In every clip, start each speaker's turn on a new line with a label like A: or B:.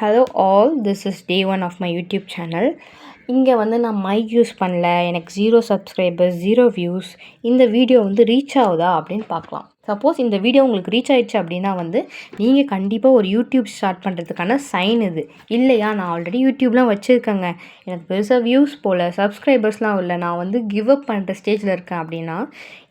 A: Hello all this is day one of my YouTube channel இங்கே வந்து நான் mic use பண்ணல. எனக்கு ஜீரோ சப்ஸ்கிரைபர்ஸ் ஜீரோ வியூஸ் இந்த வீடியோ வந்து ரீச் ஆகுதா அப்படின்னு பார்க்கலாம். சப்போஸ் இந்த வீடியோ உங்களுக்கு ரீச் ஆயிடுச்சு அப்படின்னா வந்து நீங்கள் கண்டிப்பாக ஒரு யூடியூப் ஸ்டார்ட் பண்ணுறதுக்கான சைன் இது. இல்லையா? நான் ஆல்ரெடி யூடியூப்லாம் வச்சுருக்கேங்க. எனக்கு பெருசாக வியூஸ் போல் சப்ஸ்கிரைபர்ஸ்லாம் இல்லை. நான் வந்து கிவ் அப் பண்ணுற ஸ்டேஜில் இருக்கேன் அப்படின்னா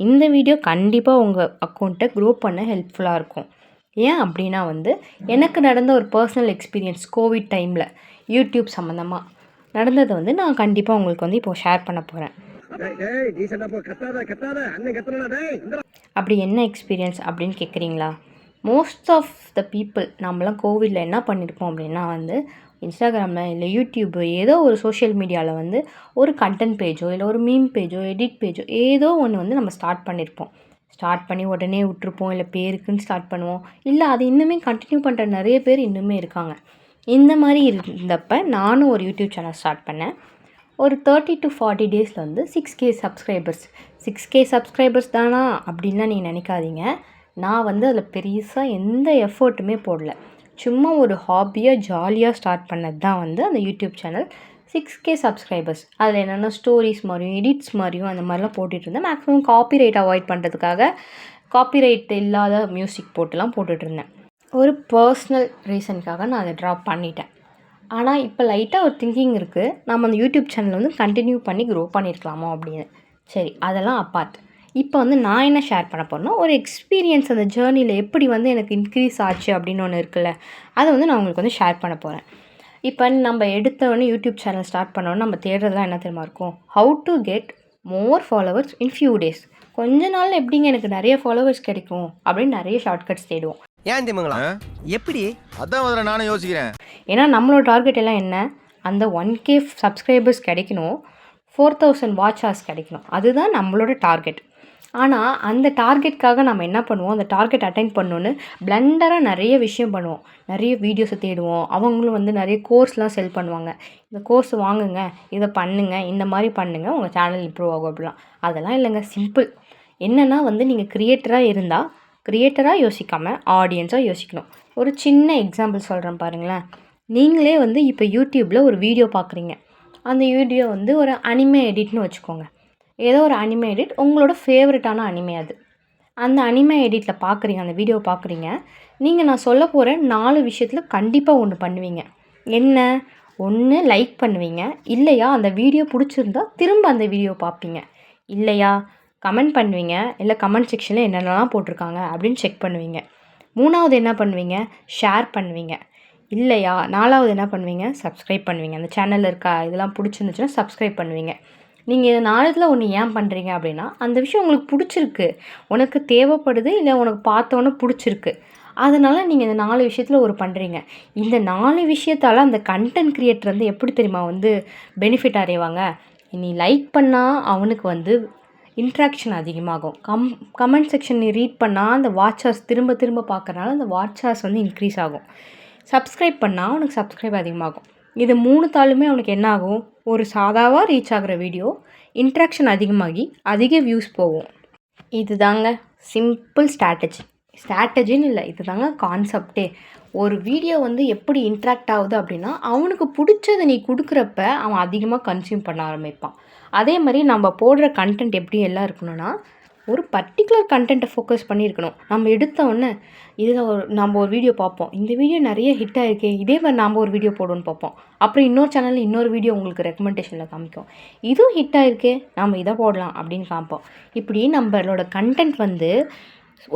A: இந்த வீடியோ கண்டிப்பாக உங்கள் அக்கௌண்ட்டை க்ரோ பண்ண ஹெல்ப்ஃபுல்லாக இருக்கும். ஏன் அப்படின்னா வந்து எனக்கு நடந்த ஒரு பர்சனல் எக்ஸ்பீரியன்ஸ் கோவிட் டைமில் யூடியூப் சம்மந்தமாக நடந்ததை வந்து நான் கண்டிப்பாக உங்களுக்கு வந்து இப்போ ஷேர் பண்ண போகிறேன் அப்படி என்ன எக்ஸ்பீரியன்ஸ் அப்படின்னு கேட்குறீங்களா மோஸ்ட் ஆஃப் த பீப்புள் நம்மளாம் கோவிடில் என்ன பண்ணியிருப்போம் அப்படின்னா வந்து இன்ஸ்டாகிராமில் இல்லை யூடியூப்பு ஏதோ ஒரு சோஷியல் மீடியாவில் வந்து ஒரு கண்டென்ட் பேஜோ இல்லை ஒரு மீம் பேஜோ எடிட் பேஜோ ஏதோ ஒன்று வந்து நம்ம ஸ்டார்ட் பண்ணியிருப்போம் ஸ்டார்ட் பண்ணி உடனே விட்ருப்போம் இல்லை பேருக்குன்னு ஸ்டார்ட் பண்ணுவோம். இல்லை அது இன்னுமே கண்டினியூ பண்ணுற நிறைய பேர் இன்னுமே இருக்காங்க. இந்த மாதிரி இருந்தப்போ நானும் ஒரு யூடியூப் சேனல் ஸ்டார்ட் பண்ணேன். ஒரு தேர்ட்டி டு ஃபார்ட்டி டேஸில் வந்து six K subscribers six K subscribers தானா அப்படின்லாம் நீங்கள் நினைக்காதீங்க. நான் வந்து அதில் பெருசாக எந்த எஃபர்ட்டுமே போடல. சும்மா ஒரு ஹாபியாக ஜாலியாக ஸ்டார்ட் பண்ணது தான் வந்து அந்த YouTube channel six K subscribers அதில் என்னென்ன ஸ்டோரிஸ் மாதிரியும் எடிட்ஸ் மாதிரியும் அந்த மாதிரிலாம் போட்டுட்ருந்தேன் மேக்ஸிமம் காப்பி ரைட் அவாய்ட் பண்ணுறதுக்காக காப்பி ரைட் இல்லாத மியூசிக் போட்டுலாம் போட்டுட்ருந்தேன் ஒரு பர்ஸ்னல் ரீசனுக்காக நான் அதை ட்ராப் பண்ணிட்டேன். ஆனால் இப்போ லைட்டாக ஒரு திங்கிங் இருக்குது நம்ம அந்த யூடியூப் சேனல் வந்து கண்டினியூ பண்ணி க்ரோ பண்ணியிருக்கலாமோ அப்படின்னு. சரி அதெல்லாம் அப்பார்ட் இப்போ வந்து நான் என்ன ஷேர் பண்ண போகிறேன்னா ஒரு எக்ஸ்பீரியன்ஸ் அந்த ஜேர்னியில் எப்படி வந்து எனக்கு இன்க்ரீஸ் ஆச்சு அப்படின்னு ஒன்று இருக்குல்ல அதை வந்து நான் உங்களுக்கு வந்து ஷேர் பண்ண போகிறேன் இப்போ நம்ம எடுத்தவொடனே யூடியூப் சேனல் ஸ்டார்ட் பண்ணோன்னே நம்ம தேடுறதுலாம் என்ன தெரியுமா இருக்கும்? How to get more followers in few days கொஞ்ச நாள் எப்படிங்க எனக்கு நிறைய ஃபாலோவர்ஸ் கிடைக்கும்? அப்படின்னு நிறைய ஷார்ட்கட்ஸ் தேடுவோம்.
B: ஏன் திமுங்களா? எப்படி?
C: அதான் முதல்ல நானும் யோசிக்கிறேன்.
A: ஏன்னா நம்மளோட டார்கெட் எல்லாம் என்ன? அந்த ஒன் கே சப்ஸ்கிரைபர்ஸ் கிடைக்கணும். ஃபோர் தௌசண்ட் வாட்ச் ஹார்ஸ் கிடைக்கணும். அதுதான் நம்மளோட டார்கெட் ஆனால் அந்த டார்கெட்காக நம்ம என்ன பண்ணுவோம்? அந்த டார்கெட் அட்டைன் பண்ணணுன்னு பிளண்டராக நிறைய விஷயம் பண்ணுவோம். நிறைய வீடியோஸை தேடுவோம். அவங்களும் வந்து நிறைய கோர்ஸ்லாம் செல் பண்ணுவாங்க. இந்த கோர்ஸ் வாங்குங்க இதை பண்ணுங்க இந்த மாதிரி பண்ணுங்கள் உங்கள் சேனல் இம்ப்ரூவ் ஆகும் அப்படிலாம். அதெல்லாம் இல்லைங்க. சிம்பிள் என்னென்னா வந்து நீங்கள் க்ரியேட்டராக இருந்தால் க்ரியேட்டராக யோசிக்காமல் ஆடியன்ஸாக யோசிக்கணும். ஒரு சின்ன எக்ஸாம்பிள் சொல்கிறேன் பாருங்களேன். நீங்களே வந்து இப்போ யூடியூப்பில் ஒரு வீடியோ பார்க்குறீங்க. அந்த வீடியோ வந்து ஒரு அனிமே எடிட்னு வச்சுக்கோங்க. ஏதோ ஒரு அனிமே எடிட் உங்களோட ஃபேவரட்டான அனிமே அது. அந்த அனிமே எடிட்டில் பார்க்குறீங்க அந்த வீடியோ பார்க்குறீங்க நீங்கள் நான் சொல்ல போகிற நாலு விஷயத்தில் கண்டிப்பாக ஒன்று பண்ணுவீங்க. என்ன? ஒன்று லைக் பண்ணுவீங்க. இல்லையா அந்த வீடியோ பிடிச்சிருந்தா திரும்ப அந்த வீடியோ பார்ப்பீங்க. இல்லையா கமெண்ட் பண்ணுவீங்க. இல்லை கமெண்ட் செக்ஷனில் என்னென்னலாம் போட்டிருக்காங்க அப்படின்னு செக் பண்ணுவீங்க. மூணாவது என்ன பண்ணுவீங்க? ஷேர் பண்ணுவீங்க. இல்லையா நாலாவது என்ன பண்ணுவீங்க? சப்ஸ்கிரைப் பண்ணுவீங்க. அந்த சேனலில் இருக்கா இதெல்லாம் பிடிச்சிருந்துச்சுன்னா சப்ஸ்கிரைப் பண்ணுவீங்க. நீங்கள் இந்த நாளத்தில் ஒன்று ஏன் பண்ணுறீங்க அப்படின்னா அந்த விஷயம் உங்களுக்கு பிடிச்சிருக்கு. உனக்கு தேவைப்படுது இல்லை உனக்கு பார்த்தோன்னே பிடிச்சிருக்கு. அதனால் நீங்கள் இந்த நாலு விஷயத்தில் ஒரு பண்ணுறீங்க இந்த நாலு விஷயத்தால் அந்த கண்டென்ட் க்ரியேட்டர் வந்து எப்படி தெரியுமா வந்து பெனிஃபிட் அடைவாங்க? நீ லைக் பண்ணால் அவனுக்கு வந்து இன்ட்ராக்ஷன் அதிகமாகும். கம் கமெண்ட் செக்ஷன் நீ ரீட் பண்ணால் அந்த வாட்சர்ஸ் திரும்ப திரும்ப பார்க்குறனால அந்த வாட்சர்ஸ் வந்து இன்க்ரீஸ் ஆகும். சப்ஸ்கிரைப் பண்ணால் அவனுக்கு சப்ஸ்கிரைப் அதிகமாகும். இது மூணு தாளுமே அவனுக்கு என்ன ஆகும்? ஒரு சாதாவாக ரீச் ஆகிற வீடியோ இன்ட்ராக்ஷன் அதிகமாகி அதிக வியூஸ் போகும். இது தாங்க சிம்பிள் ஸ்ட்ராட்டஜி ஸ்ட்ராட்டஜின்னு இல்லை இது தாங்க கான்செப்டே ஒரு வீடியோ வந்து எப்படி இன்ட்ராக்ட் ஆகுது அப்படின்னா அவனுக்கு பிடிச்சதை நீ கொடுக்குறப்ப அவன் அதிகமாக கன்சியூம் பண்ண ஆரம்பிப்பான். அதே மாதிரி நம்ம போடுற கண்டென்ட் எப்படி எல்லாம் இருக்கணும்னா ஒரு பர்டிகுலர் கண்டென்ட்டை ஃபோக்கஸ் பண்ணியிருக்கணும். நம்ம எடுத்தோடனே இதில் ஒரு நம்ம ஒரு வீடியோ பார்ப்போம். இந்த வீடியோ நிறைய ஹிட் ஆகிருக்கே இதே மாதிரி நாம் ஒரு வீடியோ போடுவோன்னு பார்ப்போம். அப்புறம் இன்னொரு சேனலில் இன்னொரு வீடியோ உங்களுக்கு ரெக்கமெண்டேஷனில் காமிக்கும். இதுவும் ஹிட் ஆகிருக்கே நம்ம இதை போடலாம் அப்படின்னு காமிப்போம். இப்படி நம்மளோட கண்டென்ட் வந்து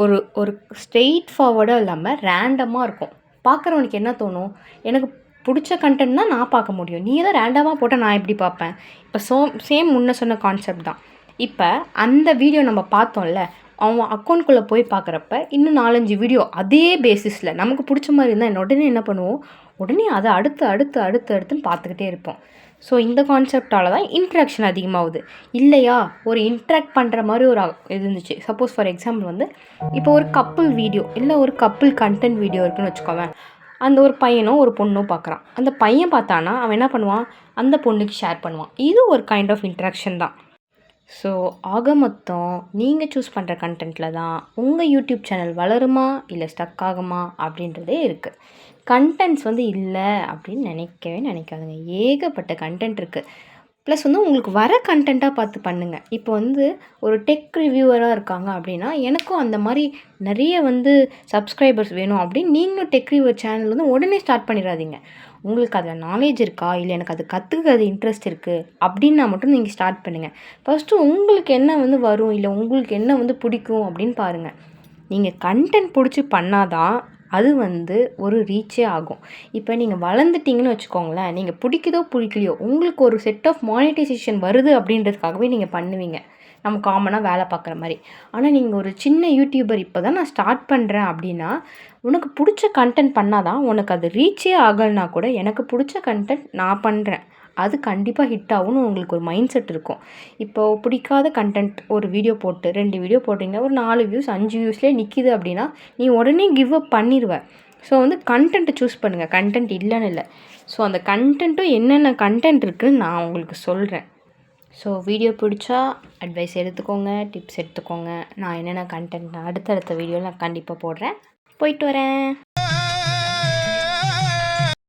A: ஒரு ஒரு ஸ்ட்ரெயிட் ஃபார்வர்டாக இல்லாமல் ரேண்டமாக இருக்கும். பார்க்குறவனுக்கு என்ன தோணும்? எனக்கு பிடிச்ச கண்டென்ட் தான் நான் பார்க்க முடியும். நீ தான் ரேண்டமாக போட்டால் நான் எப்படி பார்ப்பேன்? இப்போ சோ சேம் முன்ன சொன்ன கான்செப்ட் தான். இப்போ அந்த வீடியோ நம்ம பார்த்தோம்ல அவன் அக்கௌண்ட்குள்ளே போய் பார்க்குறப்ப இன்னும் நாலஞ்சு வீடியோ அதே பேசிஸில் நமக்கு பிடிச்ச மாதிரி இருந்தால் உடனே என்ன பண்ணுவோம்? உடனே அதை அடுத்து அடுத்து அடுத்து அடுத்துன்னு பார்த்துக்கிட்டே இருப்போம். ஸோ இந்த கான்செப்டால் தான் இன்ட்ராக்ஷன் அதிகமாகுது. இல்லையா? ஒரு இன்ட்ராக்ட் பண்ணுற மாதிரி ஒரு இது இருந்துச்சு. சப்போஸ் ஃபார் எக்ஸாம்பிள் வந்து இப்போ ஒரு கப்புள் வீடியோ இல்லை ஒரு கப்புள் கண்டென்ட் வீடியோ இருக்குன்னு வச்சுக்கோவேன் அந்த ஒரு பையனோ ஒரு பொண்ணோ பார்க்குறான். அந்த பையன் பார்த்தானா அவன் என்ன பண்ணுவான்? அந்த பொண்ணுக்கு ஷேர் பண்ணுவான். இது ஒரு கைண்ட் ஆஃப் இன்ட்ராக்ஷன் தான். ஸோ ஆக மொத்தம் நீங்கள் சூஸ் பண்ணுற கண்டென்ட்டில் தான் உங்கள் யூடியூப் சேனல் வளருமா இல்லை ஸ்டக் ஆகுமா அப்படின்றதே இருக்குது கண்டென்ட்ஸ் வந்து இல்லை அப்படின்னு நினைக்கவே நினைக்காதுங்க. ஏகப்பட்ட கண்டென்ட் இருக்குது ப்ளஸ் வந்து உங்களுக்கு வர கண்டென்ட்டாக பார்த்து பண்ணுங்கள் இப்போ வந்து ஒரு டெக் ரிவ்யூவராக இருக்காங்க அப்படின்னா எனக்கும் அந்த மாதிரி நிறைய வந்து சப்ஸ்கிரைபர்ஸ் வேணும் அப்படின்னு நீங்களும் டெக் ரிவ்யூ சேனல் வந்து உடனே ஸ்டார்ட் பண்ணிடாதீங்க. உங்களுக்கு அதில் நாலேஜ் இருக்கா? இல்லை எனக்கு அது கற்றுக்கிறது இன்ட்ரெஸ்ட் இருக்குது அப்படின்னா மட்டும் நீங்கள் ஸ்டார்ட் பண்ணுங்கள் ஃபஸ்ட்டு உங்களுக்கு என்ன வந்து வரும்? இல்லை உங்களுக்கு என்ன வந்து பிடிக்கும்? அப்படின்னு பாருங்கள் நீங்கள் கண்டென்ட் பிடிச்சி பண்ணாதான் அது வந்து ஒரு ரீச்சே ஆகும். இப்போ நீங்கள் வளர்ந்துட்டீங்கன்னு வச்சுக்கோங்களேன் நீங்கள் பிடிக்குதோ பிடிக்கலையோ உங்களுக்கு ஒரு செட் ஆஃப் மானிட்டைசேஷன் வருது அப்படின்றதுக்காகவே நீங்கள் பண்ணுவீங்க. நம்ம காமனாக வேலை பார்க்குற மாதிரி. ஆனால் நீங்கள் ஒரு சின்ன யூடியூபர் இப்போ தான் நான் ஸ்டார்ட் பண்ணுறேன் அப்படின்னா உனக்கு பிடிச்ச கண்டென்ட் பண்ணால் தான் உனக்கு அது ரீச்சே ஆகலைனா கூட எனக்கு பிடிச்ச கண்டென்ட் நான் பண்ணுறேன் அது கண்டிப்பாக ஹிட் ஆகும்னு உங்களுக்கு ஒரு மைண்ட் செட் இருக்கும். இப்போ பிடிக்காத கண்டென்ட் ஒரு வீடியோ போட்டு ரெண்டு வீடியோ போட்டிங்கன்னா ஒரு நாலு வியூஸ் அஞ்சு வியூஸ்லேயே நிற்கிது அப்படின்னா நீ உடனே கிவ் அப் பண்ணிடுவ ஸோ வந்து கண்டென்ட்டை சூஸ் பண்ணுங்கள் கண்டென்ட் இல்லைன்னு இல்லை. ஸோ அந்த கண்டென்ட்டும் என்னென்ன கண்டென்ட் இருக்குதுன்னு நான் உங்களுக்கு சொல்கிறேன் ஸோ வீடியோ பிடிச்சா அட்வைஸ் எடுத்துக்கோங்க டிப்ஸ் எடுத்துக்கோங்க. நான் என்னென்ன கண்டென்ட் அடுத்தடுத்த வீடியோவில் நான் கண்டிப்பாக போடுறேன். போயிட்டு வரேன்.